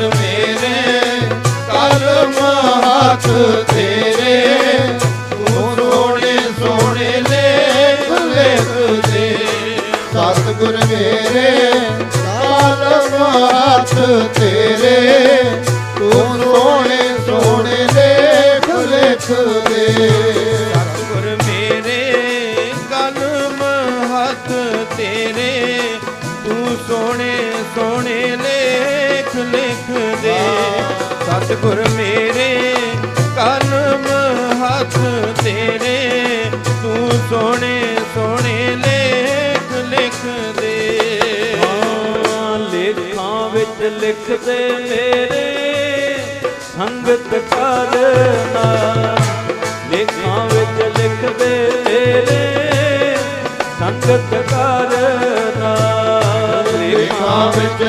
ਮੇਰੇ, ਕਰਮ ਹੱਥ ਤੇਰੇ। ਤੂੰ ਸੋਹਣੇ ਸੋਹਣੇ ਲੇਖ, ਲਿਖ ਦੇ। ਸਤਿਗੁਰ ਮੇਰੇ, ਕਰਮ ਹੱਥ ਤੇਰੇ। ਤੂੰ ਸੋਹਣੇ ਸੋਹਣੇ ਲੇਖ, ਲਿਖ ਦੇ। ਸਤਿਗੁਰ ਮੇਰੇ, ਕਰਮ ਹੱਥ ਤੇਰੇ। ਸਤਿਗੁਰ ਮੇਰੇ ਕਲਮ ਹੱਥ ਤੇਰੇ ਤੂੰ ਸੋਹਣੇ ਸੋਹਣੇ ਲੇਖ ਲਿਖ ਦੇ ਹਾਂ, ਲੇਖਾਂ ਵਿੱਚ ਲਿਖਦੇ ਮੇਰੇ ਸੰਗਤ ਕਰਨਾ ਲੇਖਾਂ ਵਿੱਚ ਲਿਖਦੇ ਮੇਰੇ ਸੰਗਤ ਕਰਨਾ ਲੇਖਾਂ ਵਿੱਚ